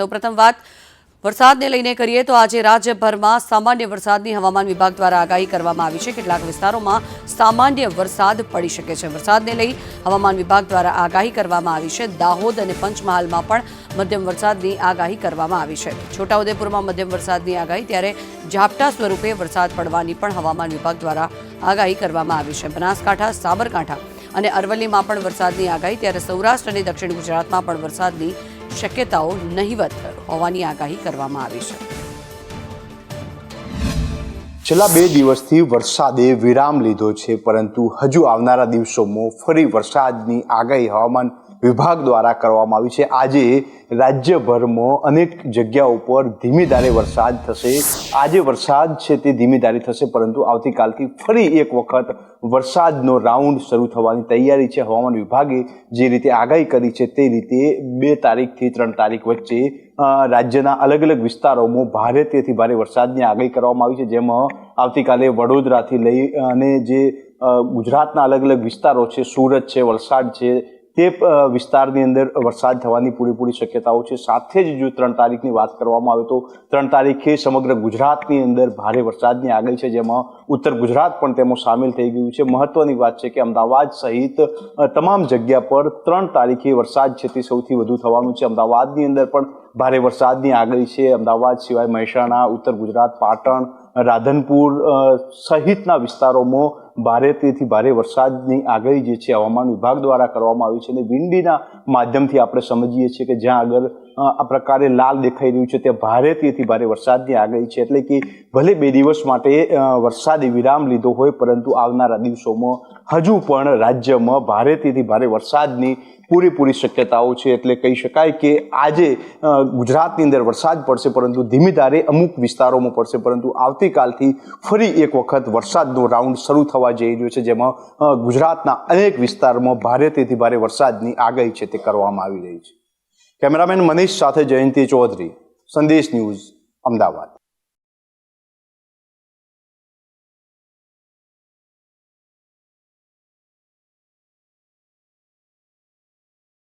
સૌપ્રથમ વાત, વરસાદને લઈને કરીએ તો આજે રાજ્યભરમાં સામાન્ય વરસાદની હવામાન વિભાગ દ્વારા આગાહી કરવામાં આવી છે. કેટલાક વિસ્તારોમાં સામાન્ય વરસાદ પડી શકે છે. વરસાદને લઈ હવામાન વિભાગ દ્વારા આગાહી કરવામાં આવી છે. દાહોદ અને પંચમહાલમાં પણ મધ્યમ વરસાદની આગાહી કરવામાં આવી છે. છોટાઉદેપુરમાં મધ્યમ વરસાદની આગાહી, ત્યારે ઝાપટા સ્વરૂપે વરસાદ પડવાની પણ હવામાન વિભાગ દ્વારા આગાહી કરવામાં આવી છે. બનાસકાંઠા, સાબરકાંઠા અને અરવલ્લીમાં પણ વરસાદની આગાહી, ત્યારે સૌરાષ્ટ્ર અને દક્ષિણ ગુજરાતમાં પણ વરસાદની શક્યતાઓ નહીવત હોવાની આગાહી કરવામાં આવી છે. છેલ્લા બે દિવસથી વરસાદે વિરામ લીધો છે, પરંતુ હજુ આવનારા દિવસોમાં ફરી વરસાદની આગાહી હવામાન વિભાગ દ્વારા કરવામાં આવી છે. આજે રાજ્યભરમાં અનેક જગ્યા ઉપર ધીમી ધારે વરસાદ થશે. આજે વરસાદ છે તે ધીમી ધારે થશે, પરંતુ આવતીકાલથી ફરી એક વખત વરસાદનો રાઉન્ડ શરૂ થવાની તૈયારી છે. હવામાન વિભાગે જે રીતે આગાહી કરી છે તે રીતે બે તારીખથી ત્રણ તારીખ વચ્ચે રાજ્યના અલગ અલગ વિસ્તારોમાં ભારે તેથી ભારે વરસાદની આગાહી કરવામાં આવી છે. જેમાં આવતીકાલે વડોદરાથી લઈ અને જે ગુજરાતના અલગ અલગ વિસ્તારો છે, સુરત છે, વલસાડ છે તે વિસ્તારની અંદર વરસાદ થવાની પૂરેપૂરી શક્યતાઓ છે. સાથે જ જો ત્રણ તારીખની વાત કરવામાં આવે તો ત્રણ તારીખે સમગ્ર ગુજરાતની અંદર ભારે વરસાદની આગાહી છે, જેમાં ઉત્તર ગુજરાત પણ તેમાં સામેલ થઈ ગયું છે. મહત્વની વાત છે કે અમદાવાદ સહિત તમામ જગ્યા પર ત્રણ તારીખે વરસાદ છે તે સૌથી વધુ થવાનું છે. અમદાવાદની અંદર પણ ભારે વરસાદની આગાહી છે. અમદાવાદ સિવાય મહેસાણા, ઉત્તર ગુજરાત, પાટણ, રાધનપુર સહિતના વિસ્તારોમાં ભારેથી ભારે વરસાદની આગાહી જે છે હવામાન વિભાગ દ્વારા કરવામાં આવી છે અને વિંડીના માધ્યમથી આપણે સમજીએ છીએ કે જ્યાં આગળ આ પ્રકારે લાલ દેખાઈ રહ્યું છે, ત્યાં ભારેથી ભારે વરસાદની આગાહી છે. એટલે કે ભલે બે દિવસ માટે વરસાદે વિરામ લીધો હોય, પરંતુ આવનારા દિવસોમાં હજુ પણ રાજ્યમાં ભારેથી ભારે વરસાદની પૂરેપૂરી શક્યતાઓ છે એટલે કહી શકાય કે આજે ગુજરાતની અંદર વરસાદ પડશે પરંતુ ધીમી ધારે અમુક વિસ્તારોમાં પડશે. પરંતુ આવતીકાલથી ફરી એક વખત વરસાદનો રાઉન્ડ શરૂ થવા જઈ રહ્યો છે, જેમાં ગુજરાતના અનેક વિસ્તારમાં ભારેથી ભારે વરસાદની આગાહી છે તે કરવામાં આવી રહી છે. કેમેરામેન મનીષ સાથે જયંતિ ચૌધરી, સંદેશ ન્યૂઝ, અમદાવાદ.